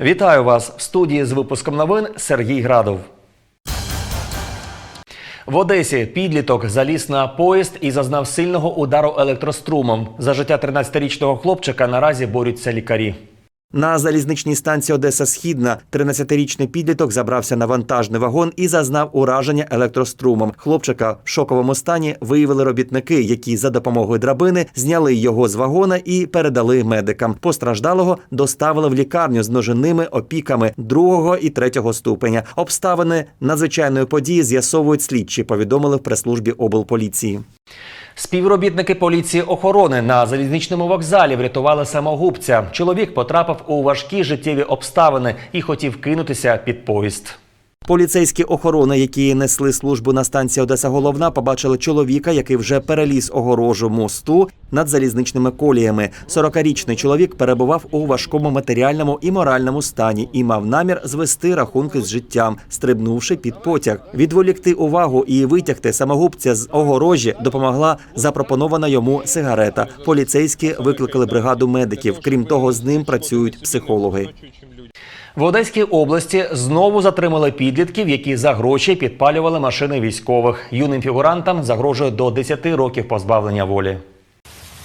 Вітаю вас в студії з випуском новин Сергій Градов. В Одесі підліток заліз на поїзд і зазнав сильного удару електрострумом. За життя 13-річного хлопчика наразі борються лікарі. На залізничній станції Одеса Східна 13-річний підліток забрався на вантажний вагон і зазнав ураження електрострумом. Хлопчика в шоковому стані виявили робітники, які за допомогою драбини зняли його з вагона і передали медикам. Постраждалого доставили в лікарню з ножинними опіками другого і третього ступеня. Обставини надзвичайної події з'ясовують слідчі. Повідомили в прес-службі облполіції. Співробітники поліції охорони на залізничному вокзалі врятували самогубця. Чоловік потрапив у важкі життєві обставини і хотів кинутися під поїзд. Поліцейські охорони, які несли службу на станції Одеса Головна, побачили чоловіка, який вже переліз огорожу мосту над залізничними коліями. 40-річний чоловік перебував у важкому матеріальному і моральному стані і мав намір звести рахунки з життям, стрибнувши під потяг. Відволікти увагу і витягти самогубця з огорожі допомогла запропонована йому сигарета. Поліцейські викликали бригаду медиків. Крім того, з ним працюють психологи. В Одеській області знову затримали підлітків, які за гроші підпалювали машини військових. Юним фігурантам загрожує до 10 років позбавлення волі.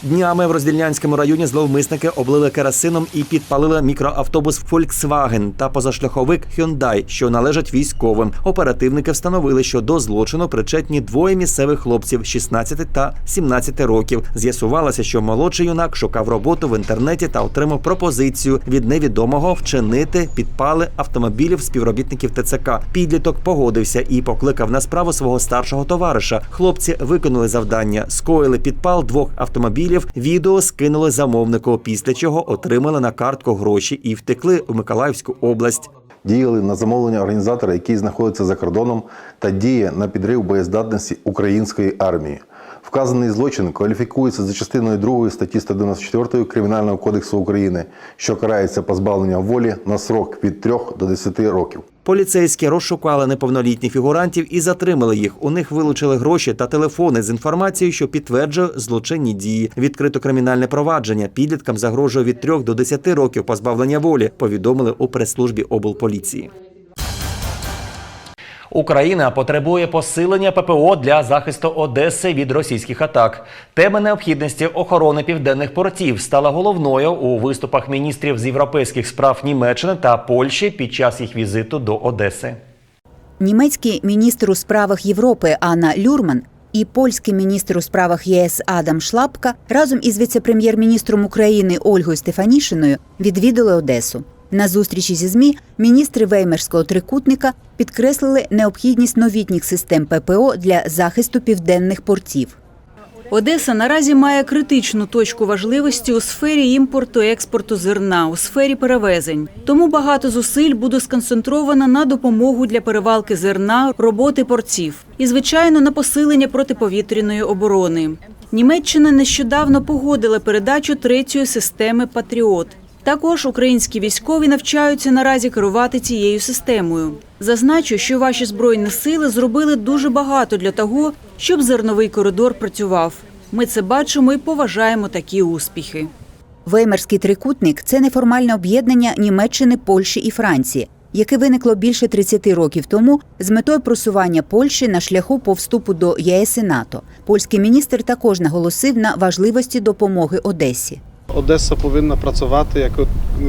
Днями в Роздільнянському районі зловмисники облили керосином і підпалили мікроавтобус Volkswagen та позашляховик Hyundai, що належать військовим. Оперативники встановили, що до злочину причетні двоє місцевих хлопців 16 та 17 років. З'ясувалося, що молодший юнак шукав роботу в інтернеті та отримав пропозицію від невідомого вчинити підпали автомобілів співробітників ТЦК. Підліток погодився і покликав на справу свого старшого товариша. Хлопці виконали завдання, скоїли підпал двох автомобілів. Відео скинули замовнику, після чого отримали на картку гроші і втекли у Миколаївську область. діяли на замовлення організатора, який знаходиться за кордоном, та діє на підрив боєздатності української армії. Вказаний злочин кваліфікується за частиною 2 статті 194 Кримінального кодексу України, що карається позбавленням волі на срок від 3 до 10 років. Поліцейські розшукали неповнолітніх фігурантів і затримали їх. У них вилучили гроші та телефони з інформацією, що підтверджує злочинні дії. Відкрито кримінальне провадження. Підліткам загрожує від 3 до 10 років позбавлення волі. Повідомили у прес-службі облполіції. Україна потребує посилення ППО для захисту Одеси від російських атак. Тема необхідності охорони південних портів стала головною у виступах міністрів з європейських справ Німеччини та Польщі під час їх візиту до Одеси. Німецький міністр у справах Європи Анна Люрман і польський міністр у справах ЄС Адам Шлапка разом із віце-прем'єр-міністром України Ольгою Стефанішиною відвідали Одесу. На зустрічі зі ЗМІ міністри Веймерського трикутника підкреслили необхідність новітніх систем ППО для захисту південних портів. Одеса наразі має критичну точку важливості у сфері імпорту і експорту зерна, у сфері перевезень. Тому багато зусиль буде сконцентровано на допомогу для перевалки зерна, роботи портів і, звичайно, на посилення протиповітряної оборони. Німеччина нещодавно погодила передачу третьої системи Патріот. Також українські військові навчаються наразі керувати цією системою. Зазначу, що ваші збройні сили зробили дуже багато для того, щоб зерновий коридор працював. Ми це бачимо і поважаємо такі успіхи. Веймерський трикутник це неформальне об'єднання Німеччини, Польщі і Франції, яке виникло більше 30 років тому з метою просування Польщі на шляху по вступу до ЄС і НАТО. Польський міністр також наголосив на важливості допомоги Одесі. Одеса повинна працювати як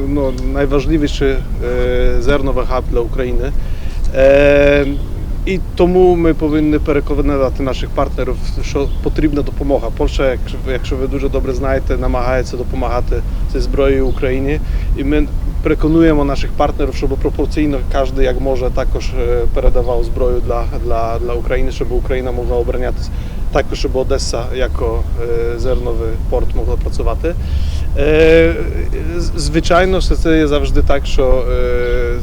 ну, найважливіший е, зерновий габ для України. Е, і тому ми повинні переконати наших партнерів, що потрібна допомога. Польща, якщо ви дуже добре знаєте, намагається допомагати зі зброєю Україні. І ми переконуємо наших партнерів, щоб пропорційно кожен як може також е, передавав зброю для, для, для України, щоб Україна могла оборонятися. Також щоб Одеса як зерновий порт могла працювати. Звичайно, що це є завжди так, що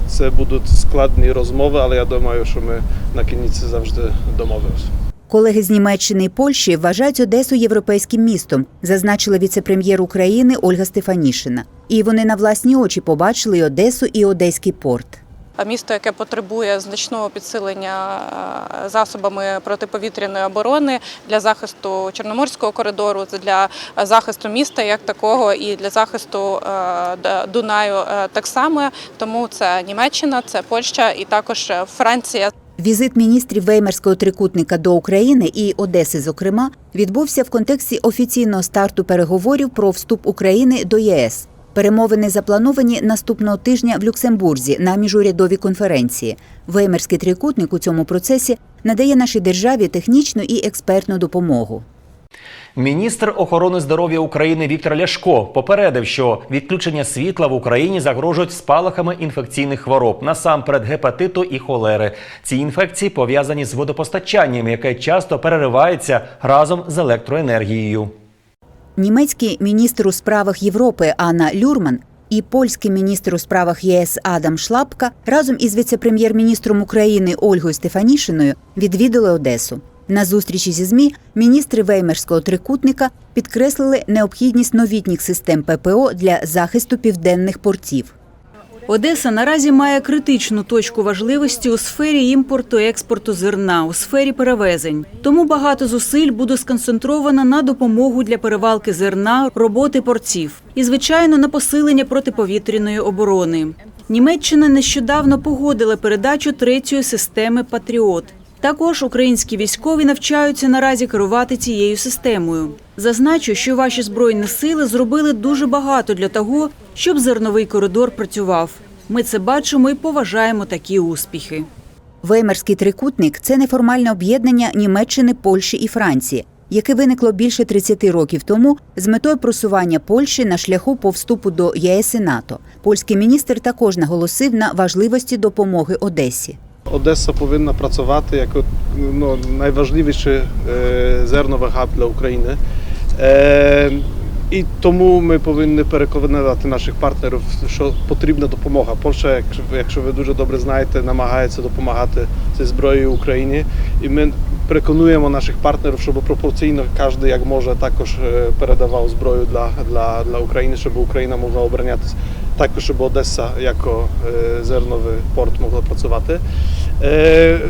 це будуть складні розмови, але я думаю, що ми на кінець завжди домовимося. Колеги з Німеччини і Польщі вважають Одесу європейським містом, зазначила віце-прем'єр України Ольга Стефанішина. І вони на власні очі побачили і Одесу, і Одеський порт. Місто, яке потребує значного підсилення е, засобами протиповітряної оборони для захисту Чорноморського коридору, для захисту міста як такого, і для захисту е, Дунаю е, так само. Тому це Німеччина, це Польща і також Франція. Візит міністрів Веймарського трикутника до України і Одеси, зокрема, відбувся в контексті офіційного старту переговорів про вступ України до ЄС. Перемовини заплановані наступного тижня в Люксембурзі на міжурядовій конференції. Веймарський трикутник у цьому процесі надає нашій державі технічну і експертну допомогу. Міністр охорони здоров'я України Віктор Ляшко попередив, що відключення світла в Україні загрожують спалахами інфекційних хвороб, насамперед гепатиту і холери. Ці інфекції пов'язані з водопостачанням, яке часто переривається разом з електроенергією. Німецький міністр у справах Європи Анна Люрман і польський міністр у справах ЄС Адам Шлапка разом із віце-прем'єр-міністром України Ольгою Стефанішиною відвідали Одесу. На зустрічі зі ЗМІ міністри Веймерського трикутника підкреслили необхідність новітніх систем ППО для захисту південних портів. Одеса наразі має критичну точку важливості у сфері імпорту експорту зерна, у сфері перевезень. Тому багато зусиль буде сконцентровано на допомогу для перевалки зерна, роботи портів і, звичайно, на посилення протиповітряної оборони. Німеччина нещодавно погодила передачу третьої системи Патріот. Також українські військові навчаються наразі керувати цією системою. Зазначу, що ваші збройні сили зробили дуже багато для того, щоб зерновий коридор працював. Ми це бачимо і поважаємо такі успіхи. Веймарський трикутник це неформальне об'єднання Німеччини, Польщі і Франції, яке виникло більше 30 років тому з метою просування Польщі на шляху по вступу до ЄС і НАТО. Польський міністр також наголосив на важливості допомоги Одесі. Одеса повинна працювати як ну, найважливіший е, зерновий габ для України. Е, і тому ми повинні переконати наших партнерів, що потрібна допомога. Польща, якщо ви дуже добре знаєте, намагається допомагати зі зброєю Україні. І ми переконуємо наших партнерів, щоб пропорційно кожен як може також е, передавав зброю для, для, для України, щоб Україна могла оборонятися. Також щоб Одеса як е, зерновий порт могла працювати. Е,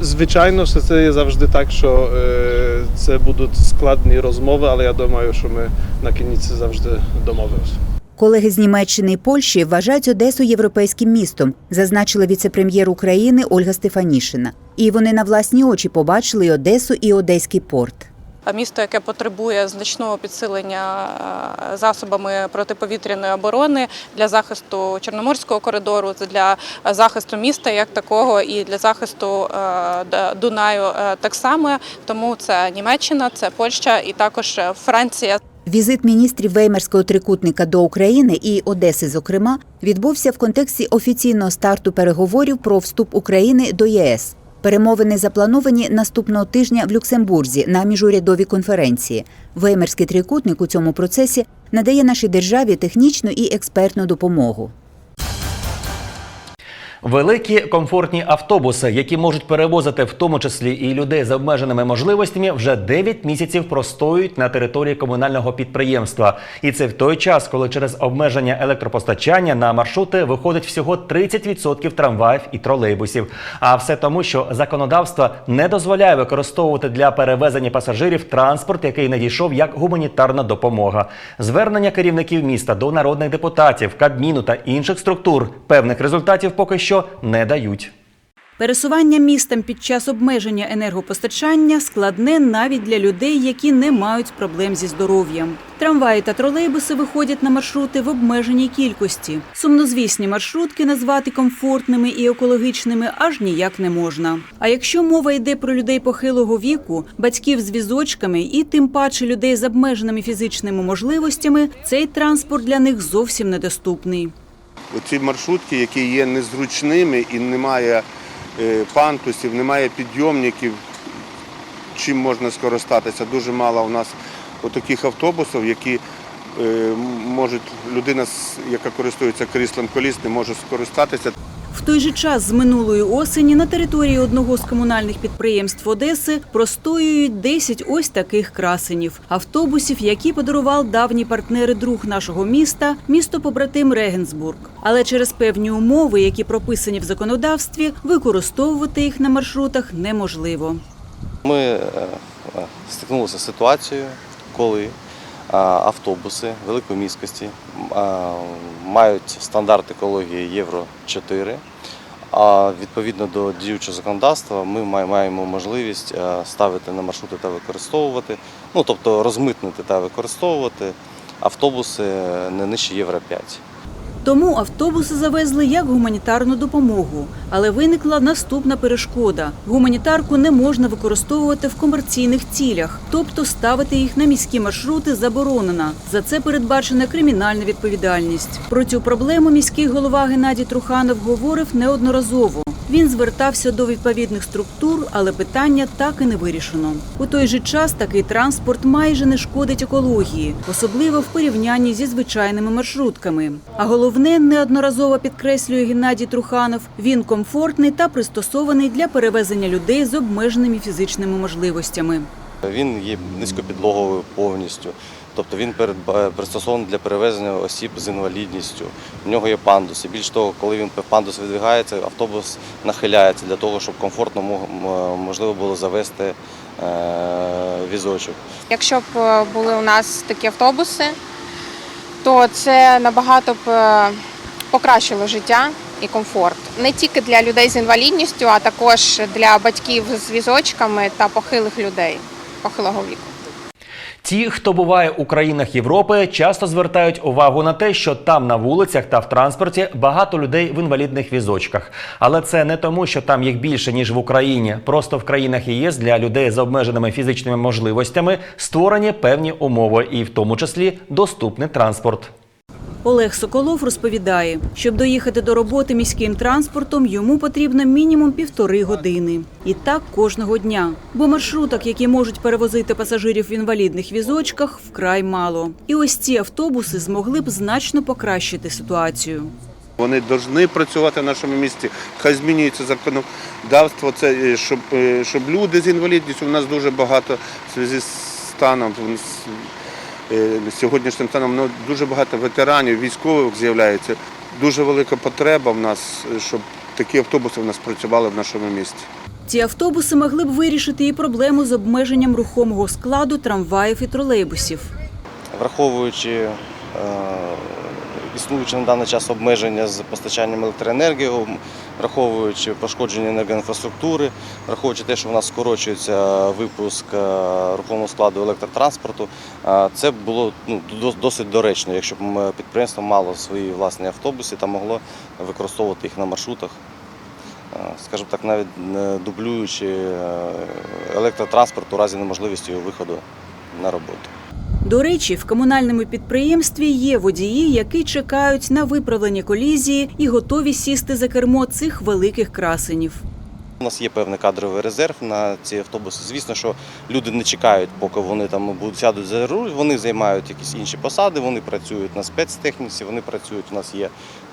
Звичайно, що це є завжди так, що е, це будуть складні розмови, але я думаю, що ми на кінець завжди домовимося. Колеги з Німеччини і Польщі вважають Одесу європейським містом, зазначила віце-прем'єр України Ольга Стефанішина. І вони на власні очі побачили і Одесу, і Одеський порт. Місто, яке потребує значного підсилення е, засобами протиповітряної оборони для захисту Чорноморського коридору, для захисту міста як такого, і для захисту е, Дунаю е, так само. Тому це Німеччина, це Польща і також Франція. Візит міністрів Веймарського трикутника до України і Одеси, зокрема, відбувся в контексті офіційного старту переговорів про вступ України до ЄС. Перемовини заплановані наступного тижня в Люксембурзі на міжурядовій конференції. Веймерський трикутник у цьому процесі надає нашій державі технічну і експертну допомогу. Великі комфортні автобуси, які можуть перевозити в тому числі і людей з обмеженими можливостями, вже 9 місяців простоюють на території комунального підприємства. І це в той час, коли через обмеження електропостачання на маршрути виходить всього 30% трамваїв і тролейбусів. А все тому, що законодавство не дозволяє використовувати для перевезення пасажирів транспорт, який надійшов як гуманітарна допомога. Звернення керівників міста до народних депутатів, кабміну та інших структур певних результатів поки що не дають. Пересування містом під час обмеження енергопостачання складне навіть для людей, які не мають проблем зі здоров'ям. Трамваї та тролейбуси виходять на маршрути в обмеженій кількості. Сумнозвісні маршрутки назвати комфортними і екологічними аж ніяк не можна. А якщо мова йде про людей похилого віку, батьків з візочками і тим паче людей з обмеженими фізичними можливостями, цей транспорт для них зовсім недоступний. Оці маршрутки, які є незручними і немає е, пантусів, немає підйомників, чим можна скористатися. Дуже мало у нас таких автобусів, які е, можуть людина, яка користується кріслом коліс, не може скористатися. В той же час з минулої осені на території одного з комунальних підприємств Одеси простоюють 10 ось таких красенів автобусів, які подарував давній партнер і друг нашого міста, місто побратим Регенсбург. Але через певні умови, які прописані в законодавстві, використовувати їх на маршрутах неможливо. Ми е, е, стикнулися з ситуацією, коли автобуси великої міськості мають стандарт екології Євро 4. А відповідно до діючого законодавства ми маємо можливість е, ставити на маршрути та використовувати, ну тобто розмитнити та використовувати автобуси не нижче Євро 5. Тому автобуси завезли як гуманітарну допомогу, але виникла наступна перешкода: гуманітарку не можна використовувати в комерційних цілях, тобто ставити їх на міські маршрути заборонено. За це передбачена кримінальна відповідальність. Про цю проблему міський голова Геннадій Труханов говорив неодноразово. Він звертався до відповідних структур, але питання так і не вирішено. У той же час такий транспорт майже не шкодить екології, особливо в порівнянні зі звичайними маршрутками. А головне, неодноразово підкреслює Геннадій Труханов, він комфортний та пристосований для перевезення людей з обмеженими фізичними можливостями. Він є низькопідлоговою повністю, тобто він пристосований для перевезення осіб з інвалідністю. У нього є пандус. І більш того, коли він пандус видвигається, автобус нахиляється для того, щоб комфортно можливо було завести е, візочок. Якщо б е, були у нас такі автобуси, то це набагато б е, покращило життя і комфорт не тільки для людей з інвалідністю, а також для батьків з візочками та похилих людей похилого віку. Ті, хто буває у країнах Європи, часто звертають увагу на те, що там на вулицях та в транспорті багато людей в інвалідних візочках. Але це не тому, що там їх більше ніж в Україні. Просто в країнах ЄС для людей з обмеженими фізичними можливостями створені певні умови, і в тому числі доступний транспорт. Олег Соколов розповідає, щоб доїхати до роботи міським транспортом, йому потрібно мінімум півтори години. І так кожного дня. Бо маршруток, які можуть перевозити пасажирів в інвалідних візочках, вкрай мало. І ось ці автобуси змогли б значно покращити ситуацію. Вони повинні працювати в нашому місті. Хай змінюється законодавство. Це е, щоб, е, щоб люди з інвалідністю у нас дуже багато в зв'язку з станом. Е, Сьогоднішнім станом ну, дуже багато ветеранів, військових з'являється. Дуже велика потреба в нас, е, щоб такі автобуси в нас працювали в нашому місті. Ці автобуси могли б вирішити і проблему з обмеженням рухомого складу трамваїв і тролейбусів. Враховуючи е, існуючі на даний час обмеження з постачанням електроенергії, враховуючи пошкодження енергоінфраструктури, враховуючи те, що в нас скорочується випуск е, рухомого складу електротранспорту, е, це було ну, досить доречно, якщо б підприємство мало свої власні автобуси та могло використовувати їх на маршрутах. е, Скажімо так, навіть дублюючи електротранспорт у разі неможливості його виходу на роботу. До речі, в комунальному підприємстві є водії, які чекають на виправлення колізії і готові сісти за кермо цих великих красенів. У нас є певний кадровий резерв на ці автобуси. Звісно, що люди не чекають, поки вони там будуть сядуть за руль. Вони займають якісь інші посади, вони працюють на спецтехніці, вони працюють. У нас є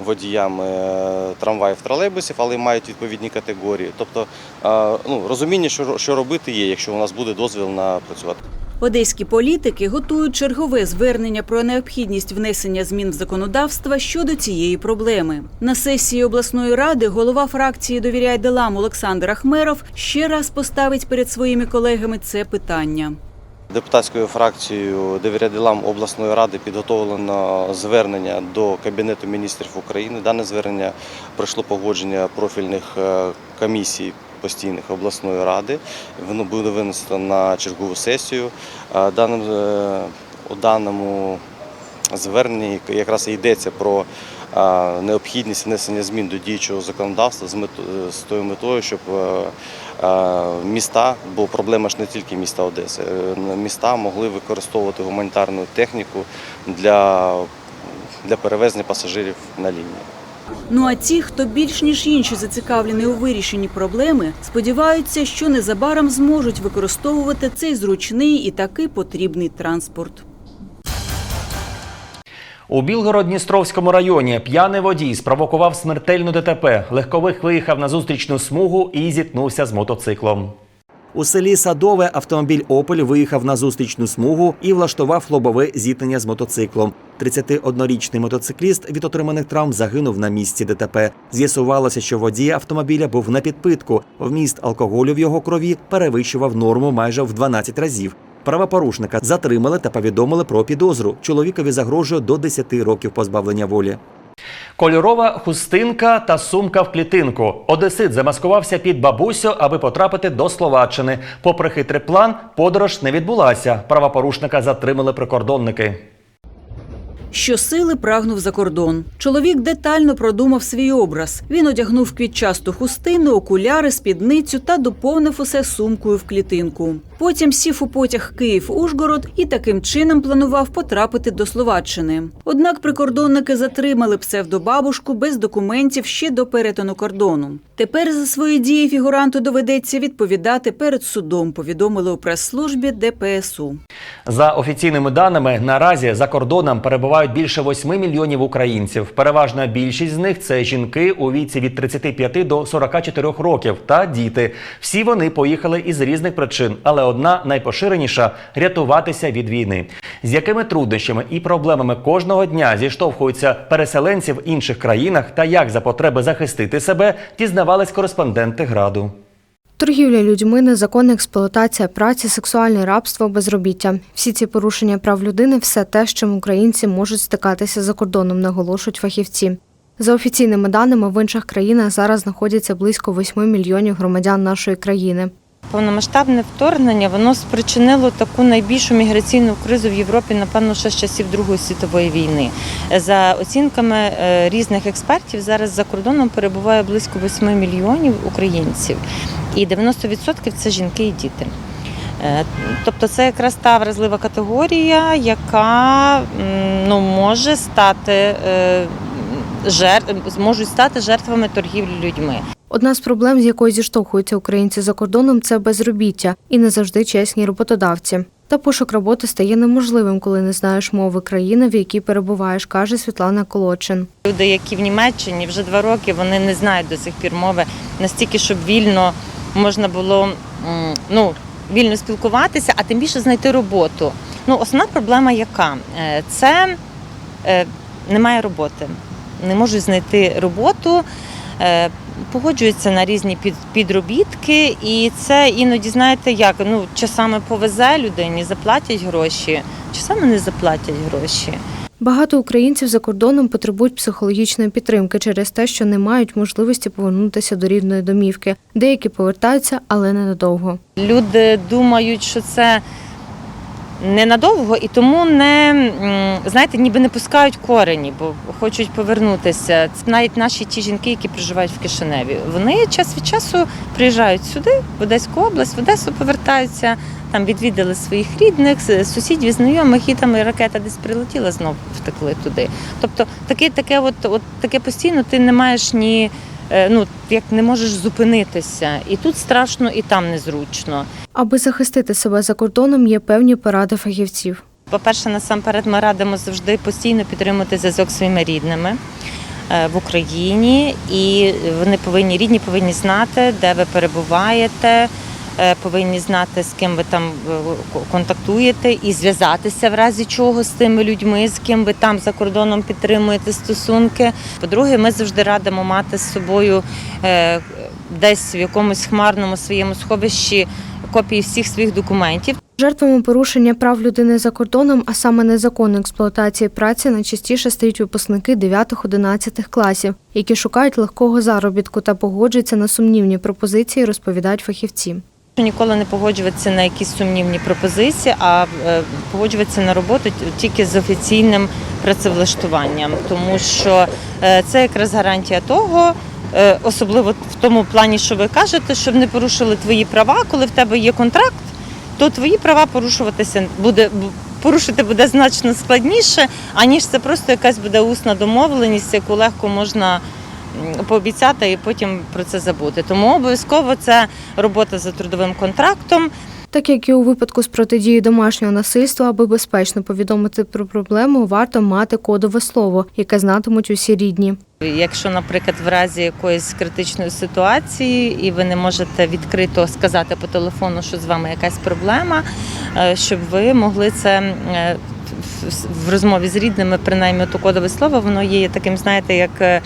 водіями е, трамваїв, тролейбусів, але мають відповідні категорії. Тобто е, ну, розуміння, що, що робити є, якщо у нас буде дозвіл на працювати. Одеські політики готують чергове звернення про необхідність внесення змін в законодавство щодо цієї проблеми. На сесії обласної ради голова фракції «Довіряй делам» Олександр Ахмеров ще раз поставить перед своїми колегами це питання. Депутатською фракцією «Довіря-ділам» обласної ради підготовлено звернення до Кабінету міністрів України. Дане звернення пройшло погодження профільних е, комісій постійних обласної ради. Воно буде винесено на чергову сесію. Даним, е, у даному зверненні якраз і йдеться про необхідність внесення змін до діючого законодавства з мет- з тою метою, щоб е, е, міста, бо проблема ж не тільки міста Одеси, міста могли використовувати гуманітарну техніку для, для перевезення пасажирів на лінії. Ну а ті, хто більш ніж інші зацікавлені у вирішенні проблеми, сподіваються, що незабаром зможуть використовувати цей зручний і такий потрібний транспорт. У Білгород-Дністровському районі п'яний водій спровокував смертельну ДТП. Легковик виїхав на зустрічну смугу і зіткнувся з мотоциклом. У селі Садове автомобіль Опель виїхав на зустрічну смугу і влаштував лобове зіткнення з мотоциклом. 31-річний мотоцикліст від отриманих травм загинув на місці ДТП. З'ясувалося, що водій автомобіля був на підпитку. Вміст алкоголю в його крові перевищував норму майже в 12 разів. Правопорушника затримали та повідомили про підозру. Чоловікові загрожує до 10 років позбавлення волі. Кольорова хустинка та сумка в клітинку. Одесит замаскувався під бабусю, аби потрапити до Словаччини. Попри хитрий план, подорож не відбулася. Правопорушника затримали прикордонники. Щосили прагнув за кордон. Чоловік детально продумав свій образ. Він одягнув квітчасту хустину, окуляри, спідницю та доповнив усе сумкою в клітинку. Потім сів у потяг Київ-Ужгород і таким чином планував потрапити до Словаччини. Однак прикордонники затримали псевдобабушку без документів ще до перетину кордону. Тепер за свої дії фігуранту доведеться відповідати перед судом. Повідомили у прес-службі ДПСУ. За офіційними даними, наразі за кордоном перебувають більше 8 мільйонів українців. Переважна більшість з них це жінки у віці від 35 до 44 років та діти. Всі вони поїхали із різних причин, але одна найпоширеніша рятуватися від війни. З якими труднощами і проблемами кожного дня зіштовхуються переселенці в інших країнах та як за потреби захистити себе, дізнавались кореспонденти граду. Торгівля людьми, незаконна експлуатація праці, сексуальне рабство, безробіття. Всі ці порушення прав людини все те, з чим українці можуть стикатися за кордоном, наголошують фахівці. За офіційними даними, в інших країнах зараз знаходяться близько 8 мільйонів громадян нашої країни. Повномасштабне вторгнення воно спричинило таку найбільшу міграційну кризу в Європі, напевно, ще з часів Другої світової війни. За оцінками е, різних експертів, зараз за кордоном перебуває близько 8 мільйонів українців, і 90% це жінки і діти. Е, Тобто це якраз та вразлива категорія, яка ну, може стати е, жертв, можуть стати жертвами торгівлі людьми. Одна з проблем, з якою зіштовхуються українці за кордоном, це безробіття і не завжди чесні роботодавці. Та пошук роботи стає неможливим, коли не знаєш мови країни, в якій перебуваєш, каже Світлана Колочин. Люди, які в Німеччині вже два роки, вони не знають до сих пір мови настільки, щоб вільно можна було ну, вільно спілкуватися, а тим більше знайти роботу. Ну, основна проблема яка? Е, Це е, немає роботи. Не можуть знайти роботу, е, погоджуються на різні під, підробітки, і це іноді, знаєте, як ну, часами повезе людині, заплатять гроші, часами не заплатять гроші. Багато українців за кордоном потребують психологічної підтримки через те, що не мають можливості повернутися до рідної домівки. Деякі повертаються, але ненадовго. Люди думають, що це ненадовго і тому не знаєте, ніби не пускають корені, бо хочуть повернутися. Це навіть наші ті жінки, які проживають в Кишиневі. Вони час від часу приїжджають сюди, в Одеську область, в Одесу повертаються. Там відвідали своїх рідних, сусідів, знайомих, і там і ракета десь прилетіла, знов втекли туди. Тобто таке, таке, от, от таке постійно ти не маєш ні, ну як не можеш зупинитися. І тут страшно, і там незручно. Аби захистити себе за кордоном, є певні поради фахівців. По-перше, насамперед ми радимо завжди постійно підтримувати зв'язок своїми рідними е, в Україні, і вони повинні рідні повинні знати, де ви перебуваєте. Е, Повинні знати, з ким ви там е, контактуєте, і зв'язатися в разі чого з тими людьми, з ким ви там за кордоном підтримуєте стосунки. По-друге, ми завжди радимо мати з собою е, десь в якомусь хмарному своєму сховищі копії всіх своїх документів. Жертвами порушення прав людини за кордоном, а саме незаконної експлуатації праці, найчастіше стають випускники 9-11 класів, які шукають легкого заробітку та погоджуються на сумнівні пропозиції, розповідають фахівці. Ніколи не погоджуватися на якісь сумнівні пропозиції, а е, погоджуватися на роботу тільки з офіційним працевлаштуванням, тому що е, це якраз гарантія того. е, Особливо в тому плані, що ви кажете, щоб не порушили твої права, коли в тебе є контракт, то твої права порушуватися буде порушити буде значно складніше, аніж це просто якась буде усна домовленість, яку легко можна пообіцяти і потім про це забути. Тому обов'язково це робота за трудовим контрактом. Так як і у випадку з протидії домашнього насильства, аби безпечно повідомити про проблему, варто мати кодове слово, яке знатимуть усі рідні. Якщо, наприклад, в разі якоїсь критичної ситуації і ви не можете відкрито сказати по телефону, що з вами якась проблема, е, щоб ви могли це е, в- розмові з рідними, принаймні то кодове слово, воно є таким, знаєте, як е,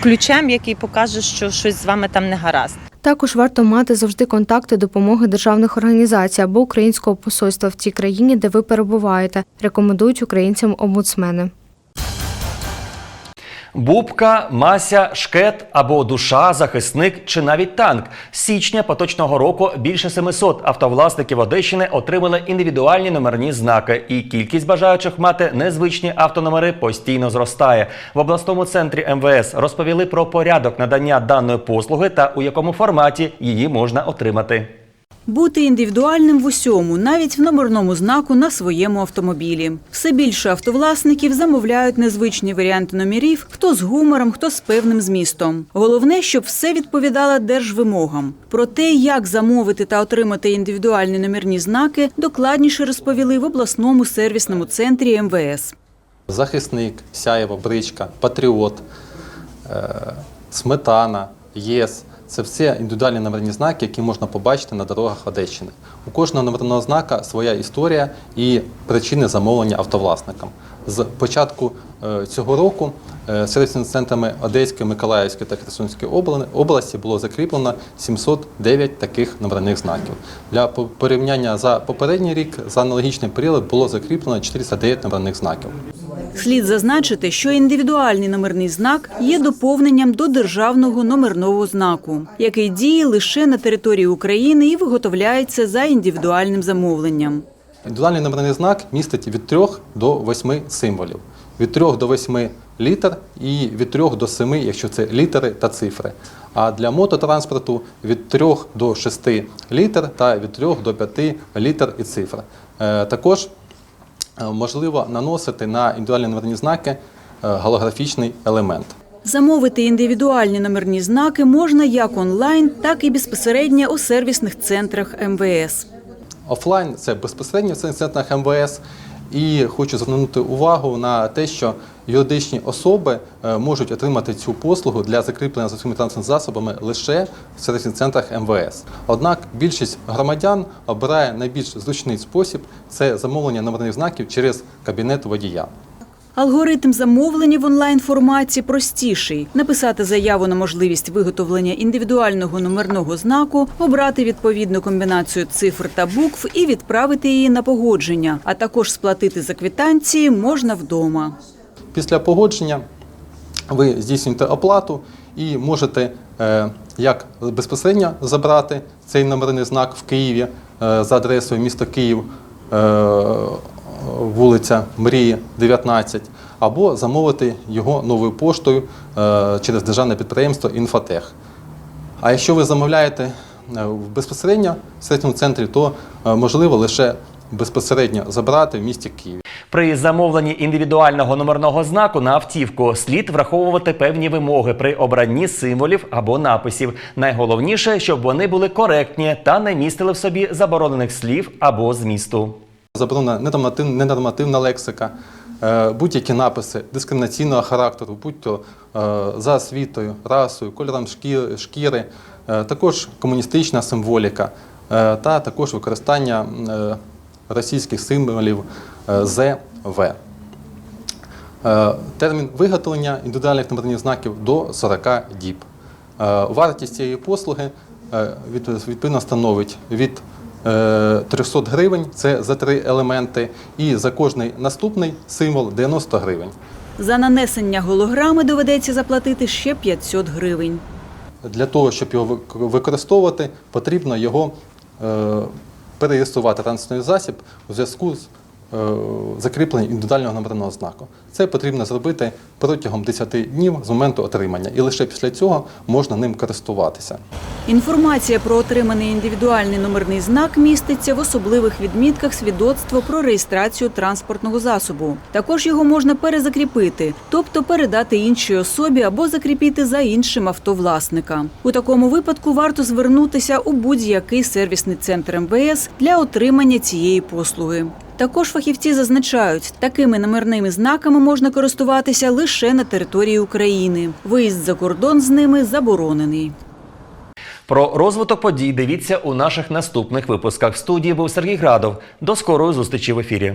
ключем, який покаже, що щось з вами там не гаразд. Також варто мати завжди контакти допомоги державних організацій або українського посольства в тій країні, де ви перебуваєте, рекомендують українцям омбудсмени. Бубка, Мася, Шкет або душа, захисник чи навіть танк. З січня поточного року більше 700 автовласників Одещини отримали індивідуальні номерні знаки, і кількість бажаючих мати незвичні автономери постійно зростає. В обласному центрі МВС розповіли про порядок надання даної послуги та у якому форматі її можна отримати. Бути індивідуальним в усьому, навіть в номерному знаку на своєму автомобілі. Все більше автовласників замовляють незвичні варіанти номерів, хто з гумором, хто з певним змістом. Головне, щоб все відповідало держвимогам. Про те, як замовити та отримати індивідуальні номерні знаки, докладніше розповіли в обласному сервісному центрі МВС. Захисник, Сяєва, Бричка, Патріот, е, Сметана, ЄС. Це все індивідуальні номерні знаки, які можна побачити на дорогах Одещини. У кожного номерного знака своя історія і причини замовлення автовласникам. З початку е, цього року е, сервісними центрами Одеської, Миколаївської та Херсонської області було закріплено 709 таких номерних знаків. Для порівняння за попередній рік за аналогічний період було закріплено 409 номерних знаків. Слід зазначити, що індивідуальний номерний знак є доповненням до державного номерного знаку, який діє лише на території України і виготовляється за індивідуальним замовленням. Індивідуальний номерний знак містить від 3 до 8 символів, від 3 до 8 літер і від 3 до 7, якщо це літери та цифри. А для мототранспорту від 3 до 6 літер та від 3 до 5 літер і цифр. Е, Також можливо наносити на індивідуальні номерні знаки е, голографічний елемент. Замовити індивідуальні номерні знаки можна як онлайн, так і безпосередньо у сервісних центрах МВС. Офлайн це безпосередньо в центрах МВС. І хочу звернути увагу на те, що юридичні особи е, можуть отримати цю послугу для закріплення за своїми транспортними засобами лише в сервісних центрах МВС. Однак більшість громадян обирає найбільш зручний спосіб це замовлення номерних знаків через кабінет водія. Алгоритм замовлення в онлайн форматі простіший: написати заяву на можливість виготовлення індивідуального номерного знаку, обрати відповідну комбінацію цифр та букв і відправити її на погодження, а також сплатити за квитанції можна вдома. Після погодження ви здійснюєте оплату і можете е, як безпосередньо забрати цей номерний знак в Києві е, за адресою міста Київ, е, вулиця Мрії, 19, або замовити його новою поштою е, через державне підприємство Інфотех. А якщо ви замовляєте е, безпосередньо в сервісному центрі, то е, можливо лише безпосередньо забрати в місті Києві. При замовленні індивідуального номерного знаку на автівку слід враховувати певні вимоги при обранні символів або написів. Найголовніше, щоб вони були коректні та не містили в собі заборонених слів або змісту. Заборонена ненормативна, лексика, е, будь-які написи дискримінаційного характеру, будь-то е, за освітою, расою, кольором шкіри, е, також комуністична символіка та також використання російських символів З, В. Е, Термін виготовлення індивідуальних номерних знаків до 40 діб. Вартість цієї послуги відповідно становить від 300 гривень, це за три елементи, і за кожний наступний символ 90 гривень. За нанесення голограми доведеться заплатити ще 500 гривень. Для того, щоб його використовувати, потрібно його е, перереєструвати транспортний засіб у зв'язку з е, закріплення індивідуального номерного знаку. Це потрібно зробити протягом 10 днів з моменту отримання, і лише після цього можна ним користуватися. Інформація про отриманий індивідуальний номерний знак міститься в особливих відмітках свідоцтва про реєстрацію транспортного засобу. Також його можна перезакріпити, тобто передати іншій особі або закріпити за іншим автовласника. У такому випадку варто звернутися у будь-який сервісний центр МВС для отримання цієї послуги. Також фахівці зазначають, такими номерними знаками можна користуватися лише на території України. Виїзд за кордон з ними заборонений. Про розвиток подій дивіться у наших наступних випусках. В студії був Сергій Градов. До скорої зустрічі в ефірі.